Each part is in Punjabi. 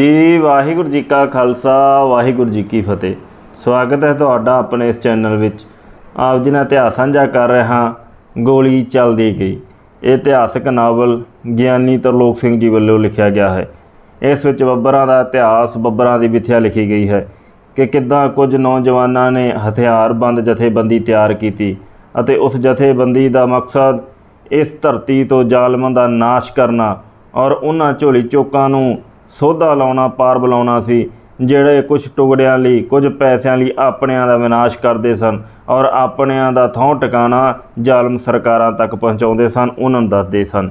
ਜੀ ਵਾਹਿਗੁਰੂ ਜੀ ਕਾ ਖਾਲਸਾ, ਵਾਹਿਗੁਰੂ ਜੀ ਕੀ ਫਤਿਹ। ਸਵਾਗਤ ਹੈ ਤੁਹਾਡਾ ਆਪਣੇ ਇਸ ਚੈਨਲ ਵਿੱਚ। ਆਪ ਜੀ ਨਾਲ ਇਤਿਹਾਸ ਸਾਂਝਾ ਕਰ ਰਿਹਾ ਹਾਂ, ਗੋਲੀ ਚੱਲਦੀ ਗਈ। ਇਹ ਇਤਿਹਾਸਕ ਨਾਵਲ ਗਿਆਨੀ ਤਰਲੋਕ ਸਿੰਘ ਜੀ ਵੱਲੋਂ ਲਿਖਿਆ ਗਿਆ ਹੈ। ਇਸ ਵਿੱਚ ਬੱਬਰਾਂ ਦਾ ਇਤਿਹਾਸ, ਬੱਬਰਾਂ ਦੀ ਵਿਥਿਆ ਲਿਖੀ ਗਈ ਹੈ ਕਿ ਕਿੱਦਾਂ ਕੁਝ ਨੌਜਵਾਨਾਂ ਨੇ ਹਥਿਆਰਬੰਦ ਜਥੇਬੰਦੀ ਤਿਆਰ ਕੀਤੀ ਅਤੇ ਉਸ ਜਥੇਬੰਦੀ ਦਾ ਮਕਸਦ ਇਸ ਧਰਤੀ ਤੋਂ ਜ਼ਾਲਮਾਂ ਦਾ ਨਾਸ਼ ਕਰਨਾ ਔਰ ਉਹਨਾਂ ਝੋਲੀ ਚੋਕਾਂ ਨੂੰ ਸੋਧਾ ਲਾਉਣਾ, ਪਾਰ ਬੁਲਾਉਣਾ ਸੀ, ਜਿਹੜੇ ਕੁਝ ਟੁਕੜਿਆਂ ਲਈ, ਕੁਝ ਪੈਸਿਆਂ ਲਈ ਆਪਣਿਆਂ ਦਾ ਵਿਨਾਸ਼ ਕਰਦੇ ਸਨ ਔਰ ਆਪਣਿਆਂ ਦਾ ਥੌਂ ਟਿਕਾਣਾ ਜ਼ਾਲਮ ਸਰਕਾਰਾਂ ਤੱਕ ਪਹੁੰਚਾਉਂਦੇ ਸਨ, ਉਹਨਾਂ ਨੂੰ ਦੱਸਦੇ ਸਨ।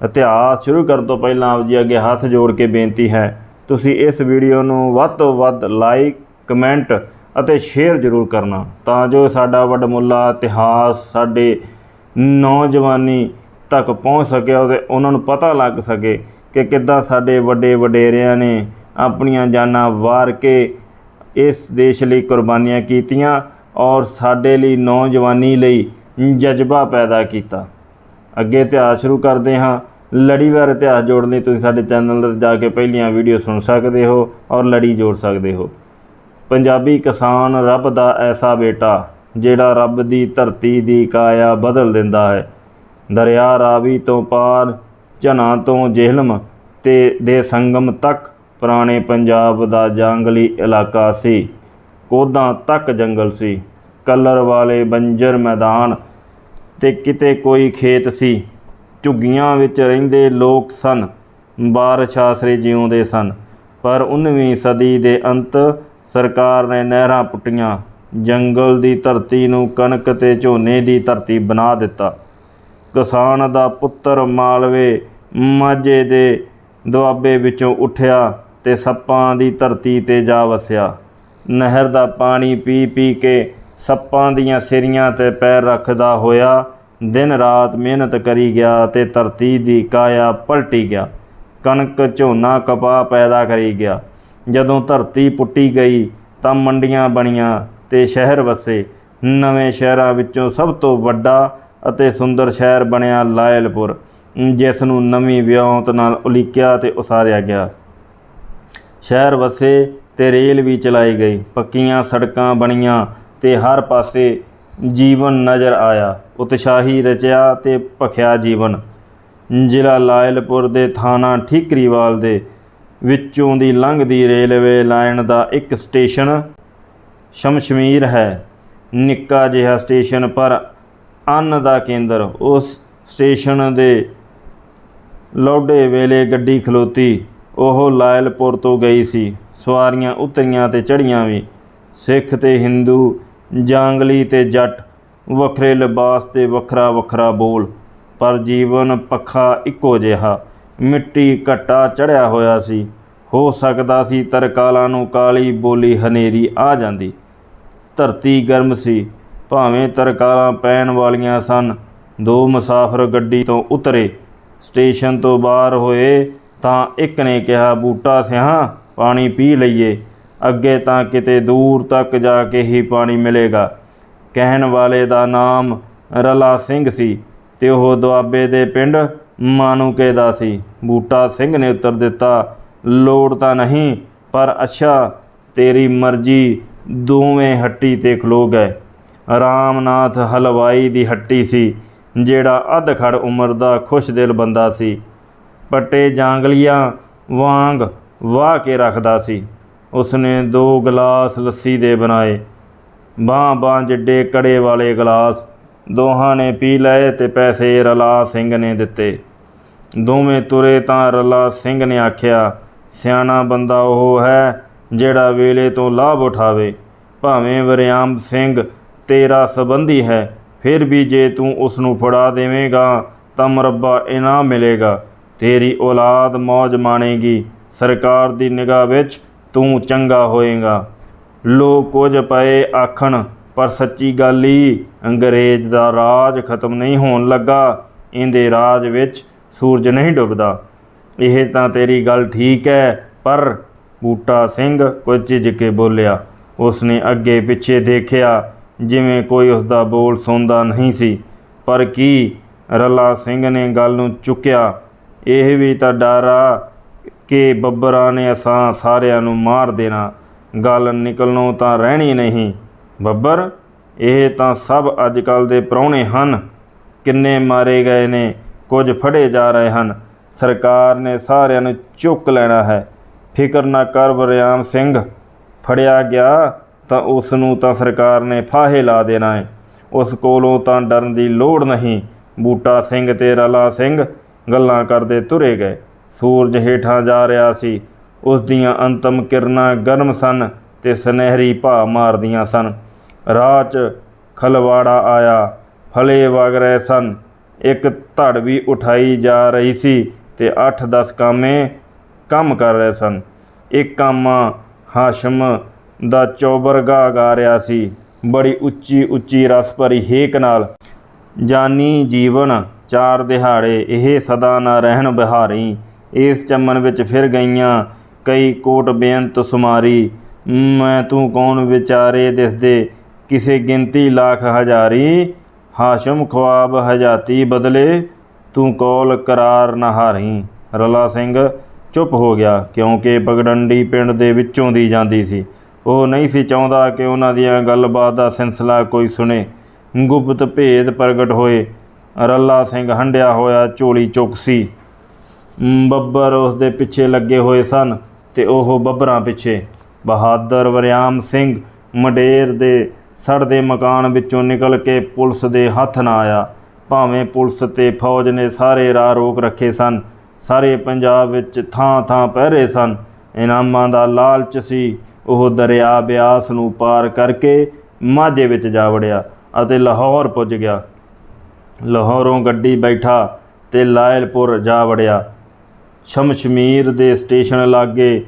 ਇਤਿਹਾਸ ਸ਼ੁਰੂ ਕਰਨ ਤੋਂ ਪਹਿਲਾਂ ਆਪ ਜੀ ਅੱਗੇ ਹੱਥ ਜੋੜ ਕੇ ਬੇਨਤੀ ਹੈ, ਤੁਸੀਂ ਇਸ ਵੀਡੀਓ ਨੂੰ ਵੱਧ ਤੋਂ ਵੱਧ ਲਾਈਕ, ਕਮੈਂਟ ਅਤੇ ਸ਼ੇਅਰ ਜ਼ਰੂਰ ਕਰਨਾ ਤਾਂ ਜੋ ਸਾਡਾ ਵੱਡਮੁੱਲਾ ਇਤਿਹਾਸ ਸਾਡੇ ਨੌਜਵਾਨੀ ਤੱਕ ਪਹੁੰਚ ਸਕੇ ਅਤੇ ਉਹਨਾਂ ਨੂੰ ਪਤਾ ਲੱਗ ਸਕੇ ਕਿ ਕਿੱਦਾਂ ਸਾਡੇ ਵੱਡੇ ਵਡੇਰਿਆਂ ਨੇ ਆਪਣੀਆਂ ਜਾਨਾਂ ਵਾਰ ਕੇ ਇਸ ਦੇਸ਼ ਲਈ ਕੁਰਬਾਨੀਆਂ ਕੀਤੀਆਂ ਔਰ ਸਾਡੇ ਲਈ ਨੌਜਵਾਨੀ ਲਈ ਜਜ਼ਬਾ ਪੈਦਾ ਕੀਤਾ। ਅੱਗੇ ਇਤਿਹਾਸ ਸ਼ੁਰੂ ਕਰਦੇ ਹਾਂ। ਲੜੀਵਾਰ ਇਤਿਹਾਸ ਜੋੜਨ ਲਈ ਤੁਸੀਂ ਸਾਡੇ ਚੈਨਲ ਤੇ ਜਾ ਕੇ ਪਹਿਲੀਆਂ ਵੀਡੀਓ ਸੁਣ ਸਕਦੇ ਹੋ ਔਰ ਲੜੀ ਜੋੜ ਸਕਦੇ ਹੋ। ਪੰਜਾਬੀ ਕਿਸਾਨ ਰੱਬ ਦਾ ਐਸਾ ਬੇਟਾ, ਜਿਹੜਾ ਰੱਬ ਦੀ ਧਰਤੀ ਦੀ ਕਾਇਆ ਬਦਲ ਦਿੰਦਾ ਹੈ। ਦਰਿਆ ਰਾਵੀ ਤੋਂ ਪਾਰ ਝਨਾ ਤੋਂ ਜੇਹਲਮ ਤੇ ਦੇ ਸੰਗਮ ਤੱਕ ਪੁਰਾਣੇ ਪੰਜਾਬ ਦਾ ਜੰਗਲੀ ਇਲਾਕਾ ਸੀ। ਕੋਦਾਂ ਤੱਕ ਜੰਗਲ ਸੀ। ਕਲਰ ਵਾਲੇ ਬੰਜਰ ਮੈਦਾਨ ਤੇ ਕਿਤੇ ਕੋਈ ਖੇਤ ਸੀ। ਝੁੱਗੀਆਂ ਵਿੱਚ ਰਹਿੰਦੇ ਲੋਕ ਸਨ। ਬਾਰਿਸ਼ ਆਸਰੇ ਜਿਉਂਦੇ ਸਨ। ਪਰ 19ਵੀਂ ਸਦੀ ਦੇ ਅੰਤ ਸਰਕਾਰ ਨੇ ਨਹਿਰਾਂ ਪੁੱਟੀਆਂ। ਜੰਗਲ ਦੀ ਧਰਤੀ ਨੂੰ ਕਣਕ ਤੇ ਝੋਨੇ ਦੀ ਧਰਤੀ ਬਣਾ ਦਿੱਤਾ। ਕਿਸਾਨ ਦਾ ਪੁੱਤਰ ਮਾਲਵੇ ਮਾਝੇ ਦੇ ਦੁਆਬੇ ਵਿੱਚੋਂ ਉੱਠਿਆ ਤੇ ਸੱਪਾਂ ਦੀ ਧਰਤੀ ਤੇ ਜਾ ਵਸਿਆ। ਨਹਿਰ ਦਾ ਪਾਣੀ ਪੀ ਪੀ ਕੇ ਸੱਪਾਂ ਦੀਆਂ ਸਿਰੀਆਂ ਤੇ ਪੈਰ ਰੱਖਦਾ ਹੋਇਆ ਦਿਨ ਰਾਤ ਮਿਹਨਤ ਕਰੀ ਗਿਆ ਤੇ ਧਰਤੀ ਦੀ ਕਾਇਆ ਪਲਟੀ ਗਿਆ। ਕਣਕ ਝੋਨਾ ਕਪਾਹ ਪੈਦਾ ਕਰੀ ਗਿਆ। ਜਦੋਂ ਧਰਤੀ ਪੁੱਟੀ ਗਈ ਤਾਂ ਮੰਡੀਆਂ ਬਣੀਆਂ ਤੇ ਸ਼ਹਿਰ ਵਸੇ। ਨਵੇਂ ਸ਼ਹਿਰਾਂ ਵਿੱਚੋਂ ਸਭ ਤੋਂ ਵੱਡਾ ਅਤੇ ਸੁੰਦਰ ਸ਼ਹਿਰ ਬਣਿਆ ਲਾਇਲਪੁਰ। ਜਿਸ ਨੂੰ ਨਵੀਂ ਵਿਉਂਤ ਨਾਲ ਉਲੀਕਿਆ ਤੇ ਉਸਾਰਿਆ ਗਿਆ। ਸ਼ਹਿਰ ਵਸੇ ਤੇ ਰੇਲ ਵੀ ਚਲਾਈ ਗਈ। ਪੱਕੀਆਂ ਸੜਕਾਂ ਬਣੀਆਂ ਤੇ ਹਰ ਪਾਸੇ ਜੀਵਨ ਨਜ਼ਰ ਆਇਆ। ਉਤਸ਼ਾਹੀ ਰਚਿਆ ਤੇ ਭਖਿਆ ਜੀਵਨ। ਜ਼ਿਲ੍ਹਾ ਲਾਇਲਪੁਰ ਦੇ ਥਾਣਾ ਠੀਕਰੀਵਾਲ ਦੇ ਵਿੱਚੋਂ ਦੀ ਲੰਘਦੀ ਰੇਲਵੇ ਲਾਈਨ ਦਾ ਇੱਕ ਸਟੇਸ਼ਨ ਸ਼ਮਸ਼ਮੀਰ ਹੈ। ਨਿੱਕਾ ਜਿਹਾ ਸਟੇਸ਼ਨ ਪਰ ਅੰਨ ਦਾ ਕੇਂਦਰ। ਉਸ ਸਟੇਸ਼ਨ ਦੇ ਲੋਡੇ ਵੇਲੇ ਗੱਡੀ ਖਲੋਤੀ। ਉਹ ਲਾਇਲਪੁਰ ਤੋਂ ਗਈ ਸੀ। ਸਵਾਰੀਆਂ ਉਤਰੀਆਂ ਤੇ ਚੜ੍ਹੀਆਂ ਵੀ। ਸਿੱਖ ਤੇ ਹਿੰਦੂ, ਜਾਂਗਲੀ ਤੇ ਜੱਟ, ਵੱਖਰੇ ਲਿਬਾਸ ਤੇ ਵੱਖਰਾ ਵੱਖਰਾ ਬੋਲ। ਪਰ ਜੀਵਨ ਪੱਖਾ ਇੱਕੋ ਜਿਹਾ। ਮਿੱਟੀ ਘੱਟਾ ਚੜਿਆ ਹੋਇਆ ਸੀ। ਹੋ ਸਕਦਾ ਸੀ ਤਰਕਾਲਾਂ ਨੂੰ ਕਾਲੀ ਬੋਲੀ ਹਨੇਰੀ ਆ ਜਾਂਦੀ। ਧਰਤੀ ਗਰਮ ਸੀ। ਭਾਵੇਂ ਤਰਕਾਲਾਂ ਪੈਣ ਵਾਲੀਆਂ ਸਨ, ਦੋ ਮੁਸਾਫਰ ਗੱਡੀ ਤੋਂ ਉਤਰੇ। ਸਟੇਸ਼ਨ ਤੋਂ ਬਾਹਰ ਹੋਏ ਤਾਂ ਇੱਕ ਨੇ ਕਿਹਾ, ਬੂਟਾ ਸਿਆਂ ਪਾਣੀ ਪੀ ਲਈਏ। ਅੱਗੇ ਤਾਂ ਕਿਤੇ ਦੂਰ ਤੱਕ ਜਾ ਕੇ ਹੀ ਪਾਣੀ ਮਿਲੇਗਾ। ਕਹਿਣ ਵਾਲੇ ਦਾ ਨਾਮ ਰਲਾ ਸਿੰਘ ਸੀ ਤੇ ਉਹ ਦੁਆਬੇ ਦੇ ਪਿੰਡ ਮਾਨੂਕੇ ਦਾ ਸੀ। ਬੂਟਾ ਸਿੰਘ ਨੇ ਉੱਤਰ ਦਿੱਤਾ, ਲੋੜ ਤਾਂ ਨਹੀਂ, ਪਰ ਅੱਛਾ, ਤੇਰੀ ਮਰਜ਼ੀ, ਦੋਵੇਂ ਹੱਟੀ ਤੇ ਖਲੋ ਗਏ। ਰਾਮਨਾਥ ਹਲਵਾਈ ਦੀ ਹੱਟੀ ਸੀ। ਜਿਹੜਾ ਅੱਧ ਖੜ ਉਮਰ ਦਾ ਖੁਸ਼ ਦਿਲ ਬੰਦਾ ਸੀ। ਪੱਟੇ ਜਾਂਗਲੀਆਂ ਵਾਂਗ ਵਾਹ ਕੇ ਰੱਖਦਾ ਸੀ। ਉਸਨੇ ਦੋ ਗਲਾਸ ਲੱਸੀ ਦੇ ਬਣਾਏ। ਬਾਂਹ ਬਾਂਹ ਜਿੱਡੇ ਕੜੇ ਵਾਲੇ ਗਲਾਸ। ਦੋਹਾਂ ਨੇ ਪੀ ਲਏ ਤੇ ਪੈਸੇ ਰਲਾ ਸਿੰਘ ਨੇ ਦਿੱਤੇ। ਦੋਵੇਂ ਤੁਰੇ ਤਾਂ ਰਲਾ ਸਿੰਘ ਨੇ ਆਖਿਆ, ਸਿਆਣਾ ਬੰਦਾ ਉਹ ਹੈ ਜਿਹੜਾ ਵੇਲੇ ਤੋਂ ਲਾਭ ਉਠਾਵੇ। ਭਾਵੇਂ ਵਰਿਆਮ ਸਿੰਘ ਤੇਰਾ ਸਬੰਧੀ ਹੈ। ਫਿਰ ਵੀ ਜੇ ਤੂੰ ਉਸ ਨੂੰ ਫੜਾ ਦੇਵੇਂਗਾ ਤਾਂ ਮੁਰੱਬਾ ਇਨਾਮ ਮਿਲੇਗਾ। ਤੇਰੀ ਔਲਾਦ ਮौज ਮਾਣੇਗੀ। ਸਰਕਾਰ ਦੀ ਨਿਗਾਹ ਵਿੱਚ ਤੂੰ ਚੰਗਾ ਹੋਏਗਾ। ਲੋਕ ਕੁਝ ਪਏ ਆਖਣ, ਪਰ ਸੱਚੀ ਗੱਲ ਹੀ ਅੰਗਰੇਜ਼ ਦਾ ਰਾਜ ਖਤਮ ਨਹੀਂ ਹੋਣ ਲੱਗਾ। ਇਹਦੇ ਰਾਜ ਵਿੱਚ ਸੂਰਜ ਨਹੀਂ ਡੁੱਬਦਾ। ਇਹ ਤਾਂ ਤੇਰੀ ਗੱਲ ਠੀਕ ਹੈ ਪਰ ਬੂਟਾ ਸਿੰਘ ਕੁਝ ਝਿਜਕ ਕੇ ਬੋਲਿਆ। ਉਸਨੇ ਅੱਗੇ ਪਿੱਛੇ ਦੇਖਿਆ ਜਿਵੇਂ ਕੋਈ ਉਸ ਦਾ ਬੋਲ ਸੁਣਦਾ ਨਹੀਂ ਸੀ। ਪਰ ਕੀ ਰੱਲਾ ਸਿੰਘ ਨੇ ਗੱਲ ਨੂੰ ਚੁੱਕਿਆ? ਇਹ ਵੀ ਤਾਂ ਡਰ ਆ ਕਿ ਬੱਬਰਾਂ ਨੇ ਅਸਾਂ ਸਾਰਿਆਂ ਨੂੰ ਮਾਰ ਦੇਣਾ। ਗੱਲ ਨਿਕਲਣੋਂ ਤਾਂ ਰਹਿਣੀ ਨਹੀਂ। ਬੱਬਰ, ਇਹ ਤਾਂ ਸਭ ਅੱਜ ਕੱਲ ਦੇ ਪ੍ਰਾਹੁਣੇ ਹਨ। ਕਿੰਨੇ ਮਾਰੇ ਗਏ ਨੇ, ਕੁਝ ਫੜੇ ਜਾ ਰਹੇ ਹਨ। ਸਰਕਾਰ ਨੇ ਸਾਰਿਆਂ ਨੂੰ ਚੁੱਕ ਲੈਣਾ ਹੈ। ਫਿਕਰ ਨਾ ਕਰ ਬਰਿਆਮ ਸਿੰਘ। ਫੜਿਆ ਗਿਆ ਤਾਂ ਉਸ ਨੂੰ ਤਾਂ ਸਰਕਾਰ ਨੇ ਫਾਹੇ ਲਾ ਦੇਣਾ ਹੈ ਉਸ ਕੋਲੋਂ ਤਾਂ ਡਰਨ ਦੀ ਲੋੜ ਨਹੀਂ। ਬੂਟਾ ਸਿੰਘ ਤੇ ਰਲਾ ਸਿੰਘ ਗੱਲਾਂ ਕਰਦੇ ਤੁਰੇ ਗਏ। ਸੂਰਜ ਹੇਠਾਂ ਜਾ ਰਿਹਾ ਸੀ। ਉਸ ਦੀਆਂ ਅੰਤਮ ਕਿਰਨਾਂ ਗਰਮ ਸਨ ਤੇ ਸੁਨਹਿਰੀ ਭਾ ਮਾਰਦੀਆਂ ਸਨ। ਰਾਹ 'ਚ ਖਲਵਾੜਾ ਆਇਆ। ਫਲੇ ਵਗ ਰਹੇ ਸਨ। ਇੱਕ ਧੜ ਵੀ ਉਠਾਈ ਜਾ ਰਹੀ ਸੀ ਤੇ 8-10 ਕਾਮੇ ਕੰਮ ਕਰ ਰਹੇ ਸਨ। ਇੱਕ ਕਾਮਾ ਹਾਸ਼ਮ ਦਾ ਚੌਬਰ ਗਾ ਗਾ ਰਿਹਾ ਸੀ। ਬੜੀ ਉੱਚੀ ਉੱਚੀ ਰਸ ਭਰੀ ਹੇਕ ਨਾਲ। ਜਾਨੀ ਜੀਵਨ, ਚਾਰ ਦਿਹਾੜੇ, ਇਹ ਸਦਾ ਨਾ ਰਹਿਣ ਬਿਹਾਰੀ। ਇਸ ਚਮਨ ਵਿੱਚ ਫਿਰ ਗਈਆਂ ਕਈ ਕੋਟ ਬੇਅੰਤ ਸੁਮਾਰੀ। ਮੈਂ ਤੂੰ ਕੌਣ ਵਿਚਾਰੇ ਦਿਸਦੇ? ਕਿਸੇ ਗਿਣਤੀ ਲੱਖ ਹਜ਼ਾਰੀ। ਹਾਸ਼ਮ ਖਵਾਬ ਹਜਾਤੀ ਬਦਲੇ, ਤੂੰ ਕੌਲ ਕਰਾਰ ਨਹਾਰੀ ਰਲਾ ਸਿੰਘ ਚੁੱਪ ਹੋ ਗਿਆ, ਕਿਉਂਕਿ ਪਗਡੰਡੀ ਪਿੰਡ ਦੇ ਵਿੱਚੋਂ ਦੀ ਜਾਂਦੀ ਸੀ। ਉਹ ਨਹੀਂ ਸੀ ਚਾਹੁੰਦਾ ਕਿ ਉਹਨਾਂ ਦੀਆਂ ਗੱਲਬਾਤ ਦਾ ਸਿਲਸਿਲਾ ਕੋਈ ਸੁਣੇ। ਗੁਪਤ ਭੇਦ ਪ੍ਰਗਟ ਹੋਏ। ਰੱਲਾ ਸਿੰਘ ਹੰਡਿਆ ਹੋਇਆ ਝੋਲੀ ਚੁੱਕ ਸੀ। ਬੱਬਰ ਉਸ ਦੇ ਪਿੱਛੇ ਲੱਗੇ ਹੋਏ ਸਨ ਤੇ ਉਹ ਬੱਬਰਾਂ ਪਿੱਛੇ। ਬਹਾਦਰ ਵਰਿਆਮ ਸਿੰਘ ਮਡੇਰ ਦੇ ਸੜਦੇ ਮਕਾਨ ਵਿੱਚੋਂ ਨਿਕਲ ਕੇ ਪੁਲਿਸ ਦੇ ਹੱਥ ਨਾ ਆਇਆ। ਭਾਵੇਂ ਪੁਲਿਸ ਤੇ ਫੌਜ ਨੇ ਸਾਰੇ ਰਾਹ ਰੋਕ ਰੱਖੇ ਸਨ, ਸਾਰੇ ਪੰਜਾਬ ਵਿੱਚ ਥਾਂ ਥਾਂ ਪਹਿਰੇ ਸਨ। ਇਨਾਮਾਂ ਦਾ ਲਾਲਚ ਸੀ। ਉਹ ਦਰਿਆ ਬਿਆਸ ਨੂੰ ਪਾਰ ਕਰਕੇ ਮਾਝੇ ਵਿੱਚ ਜਾ ਵੜਿਆ ਅਤੇ ਲਾਹੌਰ ਪੁੱਜ ਗਿਆ। ਲਾਹੌਰੋਂ ਗੱਡੀ ਬੈਠਾ ਤੇ ਲਾਇਲਪੁਰ ਜਾ ਵੜਿਆ। ਸ਼ਮਸ਼ਮੀਰ ਦੇ ਸਟੇਸ਼ਨ ਲਾਗੇ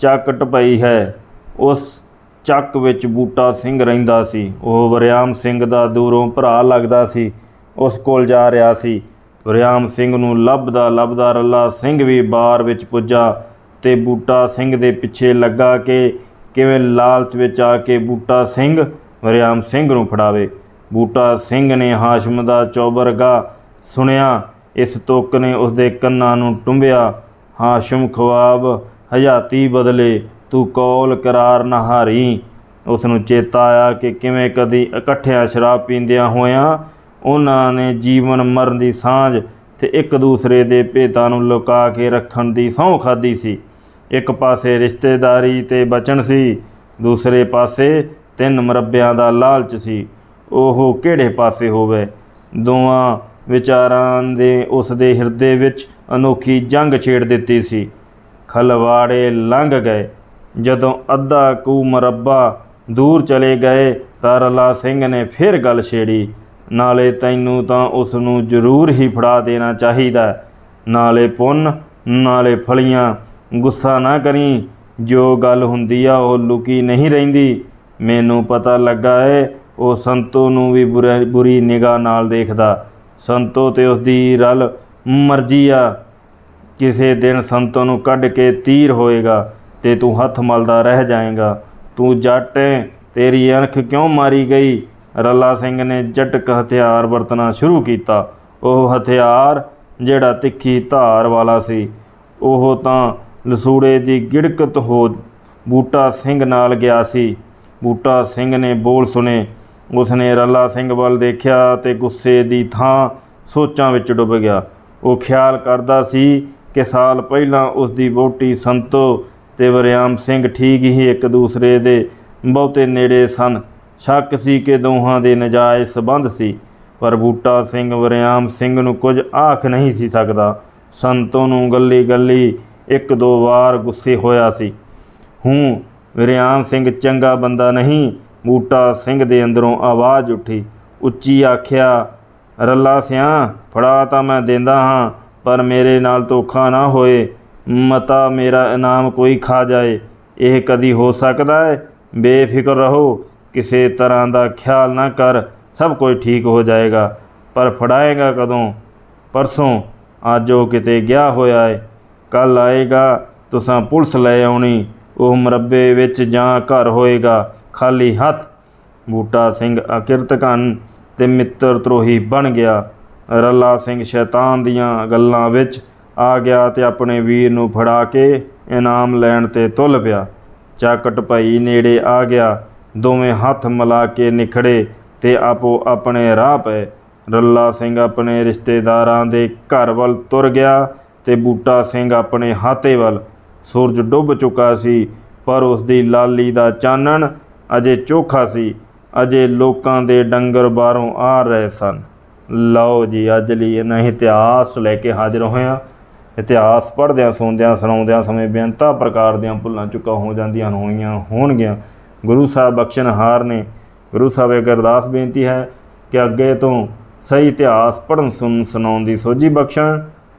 ਚੱਕ ਟਪਈ ਹੈ। ਉਸ ਚੱਕ ਵਿੱਚ ਬੂਟਾ ਸਿੰਘ ਰਹਿੰਦਾ ਸੀ। ਉਹ ਵਰਿਆਮ ਸਿੰਘ ਦਾ ਦੂਰੋਂ ਭਰਾ ਲੱਗਦਾ ਸੀ। ਉਸ ਕੋਲ ਜਾ ਰਿਹਾ ਸੀ। ਵਰਿਆਮ ਸਿੰਘ ਨੂੰ ਲੱਭਦਾ ਲੱਭਦਾ ਰੱਲਾ ਸਿੰਘ ਵੀ ਬਾਰ ਵਿੱਚ ਪੁੱਜਾ ਤੇ ਬੂਟਾ ਸਿੰਘ ਦੇ ਪਿੱਛੇ ਲੱਗਾ ਕਿ ਕਿਵੇਂ ਲਾਲਚ ਵਿੱਚ ਆ ਕੇ ਬੂਟਾ ਸਿੰਘ ਵਰਿਆਮ ਸਿੰਘ ਨੂੰ ਫੜਾਵੇ? ਬੂਟਾ ਸਿੰਘ ਨੇ ਹਾਸ਼ਮ ਦਾ ਚੌਬਰਗਾ ਸੁਣਿਆ। ਇਸ ਤੁੱਕ ਨੇ ਉਸ ਦੇ ਕੰਨਾਂ ਨੂੰ ਟੁੰਬਿਆ। ਹਾਸ਼ਮ ਖਵਾਬ, ਹਯਾਤੀ ਬਦਲੇ, ਤੂੰ ਕੌਲ ਕਰਾਰ ਨਹਾਰੀ। ਉਸ ਨੂੰ ਚੇਤਾ ਆਇਆ ਕਿ ਕਿਵੇਂ ਕਦੀ ਇਕੱਠਿਆਂ ਸ਼ਰਾਬ ਪੀਂਦਿਆਂ ਹੋਇਆਂ ਉਹਨਾਂ ਨੇ ਜੀਵਨ ਮਰਨ ਦੀ ਸਾਂਝ ਤੇ ਇੱਕ ਦੂਸਰੇ ਦੇ ਭੇਤਾਂ ਨੂੰ ਲੁਕਾ ਕੇ ਰੱਖਣ ਦੀ ਸਹੁੰ ਖਾਦੀ ਸੀ। ਇੱਕ ਪਾਸੇ ਰਿਸ਼ਤੇਦਾਰੀ ਤੇ ਬਚਨ ਸੀ, ਦੂਸਰੇ ਪਾਸੇ ਤਿੰਨ ਮਰੱਬਿਆਂ ਦਾ ਲਾਲਚ ਸੀ। ਉਹ ਕਿਹੜੇ ਪਾਸੇ ਹੋਵੇ? ਦੋਵਾਂ ਵਿਚਾਰਾਂ ਦੇ ਉਸ ਦੇ ਹਿਰਦੇ ਵਿੱਚ ਅਨੋਖੀ ਜੰਗ ਛੇੜ ਦਿੱਤੀ ਸੀ। ਖਲਵਾੜੇ ਲੰਘ ਗਏ। ਜਦੋਂ ਅੱਧਾ ਕੁ ਮਰੱਬਾ ਦੂਰ ਚਲੇ ਗਏ ਤਾਂ ਰਲਾ ਸਿੰਘ ਨੇ ਫਿਰ ਗੱਲ ਛੇੜੀ। ਨਾਲੇ ਤੈਨੂੰ ਤਾਂ ਉਸ ਨੂੰ ਜ਼ਰੂਰ ਹੀ ਫੜਾ ਦੇਣਾ ਚਾਹੀਦਾ। ਨਾਲੇ ਪੁੰਨ, ਨਾਲੇ ਫਲੀਆਂ ਗੁੱਸਾ ਨਾ ਕਰੀ। ਜੋ ਗੱਲ ਹੁੰਦੀ ਆ, ਉਹ ਲੁਕੀ ਨਹੀਂ ਰਹਿੰਦੀ। ਮੈਨੂੰ ਪਤਾ ਲੱਗਾ ਏ, ਉਹ ਸੰਤੋ ਨੂੰ ਵੀ ਬੁਰਾ- ਬੁਰੀ ਨਿਗਾਹ ਨਾਲ ਦੇਖਦਾ। ਸੰਤੋ ਤੇ ਉਸਦੀ ਰਲ ਮਰਜ਼ੀ ਆ। ਕਿਸੇ ਦਿਨ ਸੰਤੋ ਨੂੰ ਕੱਢ ਕੇ ਤੀਰ ਹੋਏਗਾ ਤੇ ਤੂੰ ਹੱਥ ਮਲਦਾ ਰਹਿ ਜਾਏਗਾ। ਤੂੰ ਜੱਟ ਏ, ਤੇਰੀ ਅਣਖ ਕਿਉਂ ਮਾਰੀ ਗਈ? ਰੱਲਾ ਸਿੰਘ ਨੇ ਜਟਕ ਹਥਿਆਰ ਵਰਤਣਾ ਸ਼ੁਰੂ ਕੀਤਾ। ਉਹ ਹਥਿਆਰ ਜਿਹੜਾ ਤਿੱਖੀ ਧਾਰ ਵਾਲਾ ਸੀ, ਉਹ ਤਾਂ ਲਸੂੜੇ ਦੀ ਗਿੜਕਤ ਹੋ ਬੂਟਾ ਸਿੰਘ ਨਾਲ ਗਿਆ ਸੀ। ਬੂਟਾ ਸਿੰਘ ਨੇ ਬੋਲ ਸੁਣੇ। ਉਸਨੇ ਰੱਲਾ ਸਿੰਘ ਵੱਲ ਦੇਖਿਆ ਤੇ ਗੁੱਸੇ ਦੀ ਥਾਂ ਸੋਚਾਂ ਵਿੱਚ ਡੁੱਬ ਗਿਆ। ਉਹ ਖਿਆਲ ਕਰਦਾ ਸੀ ਕਿ ਸਾਲ ਪਹਿਲਾਂ ਉਸ ਦੀ ਵਹੁਟੀ ਸੰਤੋ ਤੇ ਵਰਿਆਮ ਸਿੰਘ ਠੀਕ ਹੀ ਇੱਕ ਦੂਸਰੇ ਦੇ ਬਹੁਤੇ ਨੇੜੇ ਸਨ। ਸ਼ੱਕ ਸੀ ਕਿ ਦੋਹਾਂ ਦੇ ਨਜਾਇਜ਼ ਸਬੰਧ ਸੀ, ਪਰ ਬੂਟਾ ਸਿੰਘ ਵਰਿਆਮ ਸਿੰਘ ਨੂੰ ਕੁਝ ਆਖ ਨਹੀਂ ਸੀ ਸਕਦਾ। ਸੰਤੋ ਨੂੰ ਗੱਲੀ ਗੱਲੀ ਇੱਕ ਦੋ ਵਾਰ ਗੁੱਸੇ ਹੋਇਆ ਸੀ। ਹੂੰ ਰਿਆਮ ਸਿੰਘ ਚੰਗਾ ਬੰਦਾ ਨਹੀਂ। ਬੂਟਾ ਸਿੰਘ ਦੇ ਅੰਦਰੋਂ ਆਵਾਜ਼ ਉੱਠੀ। ਉੱਚੀ ਆਖਿਆ, ਰੱਲਾ ਸਿਆਂ ਫੜਾ ਤਾਂ ਮੈਂ ਦਿੰਦਾ ਹਾਂ, ਪਰ ਮੇਰੇ ਨਾਲ ਧੋਖਾ ਨਾ ਹੋਏ। ਮਤਾ ਮੇਰਾ ਇਨਾਮ ਕੋਈ ਖਾ ਜਾਏ। ਇਹ ਕਦੀ ਹੋ ਸਕਦਾ ਹੈ ਬੇਫਿਕਰ ਰਹੋ। ਕਿਸੇ ਤਰ੍ਹਾਂ ਦਾ ਖਿਆਲ ਨਾ ਕਰ। ਸਭ ਕੁਝ ਠੀਕ ਹੋ ਜਾਏਗਾ। ਪਰ ਫੜਾਏਗਾ ਕਦੋਂ? ਪਰਸੋਂ। ਅੱਜ ਉਹ ਕਿਤੇ ਗਿਆ ਹੋਇਆ ਹੈ ਕੱਲ ਆਏਗਾ, ਤੁਸਾਂ ਪੁਲਿਸ ਲੈ ਆਉਣੀ। ਉਹ ਮਰੱਬੇ ਵਿੱਚ ਜਾਂ ਘਰ ਹੋਏਗਾ, ਖਾਲੀ ਹੱਥ। ਬੂਟਾ ਸਿੰਘ ਅਕਿਰਤਕਨ ਤੇ ਮਿੱਤਰ ਤਰੋਹੀ ਬਣ ਗਿਆ। ਰੱਲਾ ਸਿੰਘ ਸ਼ੈਤਾਨ ਦੀਆਂ ਗੱਲਾਂ ਵਿੱਚ ਆ ਗਿਆ ਤੇ ਆਪਣੇ ਵੀਰ ਨੂੰ ਫੜਾ ਕੇ ਇਨਾਮ ਲੈਣ ਤੇ ਤੁੱਲ ਪਿਆ। ਚਾਕਟ ਭਾਈ ਨੇੜੇ ਆ ਗਿਆ। ਦੋਵੇਂ ਹੱਥ ਮਿਲਾ ਕੇ ਨਿਖੜੇ ਤੇ ਆਪੋ ਆਪਣੇ ਰਾਹ ਪਏ। ਰੱਲਾ ਸਿੰਘ ਆਪਣੇ ਰਿਸ਼ਤੇਦਾਰਾਂ ਦੇ ਘਰ ਵੱਲ ਤੁਰ ਗਿਆ। ਤੇ ਬੂਟਾ ਸਿੰਘ ਆਪਣੇ ਹਾਤੇ ਵੱਲ ਸੂਰਜ ਡੁੱਬ ਚੁੱਕਾ ਸੀ, ਪਰ ਉਸ ਦੀ ਲਾਲੀ ਦਾ ਚਾਨਣ ਅਜੇ ਚੋਖਾ ਸੀ। ਅਜੇ ਲੋਕਾਂ ਦੇ ਡੰਗਰ ਬਾਹਰੋਂ ਆ ਰਹੇ ਸਨ। ਲਓ ਜੀ, ਅੱਜ ਲਈ ਇਹਨਾਂ ਇਤਿਹਾਸ ਲੈ ਕੇ ਹਾਜ਼ਰ ਹੋਇਆ। ਇਤਿਹਾਸ ਪੜ੍ਹਦਿਆਂ, ਸੁਣਦਿਆਂ, ਸੁਣਾਉਂਦਿਆਂ ਸਮੇਂ ਬੇਅੰਤਾ ਪ੍ਰਕਾਰ ਦੀਆਂ ਭੁੱਲਾਂ ਚੁੱਕਾ ਹੋ ਜਾਂਦੀਆਂ ਹੋਈਆਂ ਹੋਣਗੀਆਂ। ਗੁਰੂ ਸਾਹਿਬ ਬਖਸ਼ਣਹਾਰ ਨੇ, ਗੁਰੂ ਸਾਹਿਬ ਅੱਗੇ ਅਰਦਾਸ ਬੇਨਤੀ ਹੈ ਕਿ ਅੱਗੇ ਤੋਂ ਸਹੀ ਇਤਿਹਾਸ ਪੜ੍ਹਨ ਸੁਣ ਸੁਣਾਉਣ ਦੀ ਸੋਝੀ ਬਖਸ਼ਣ।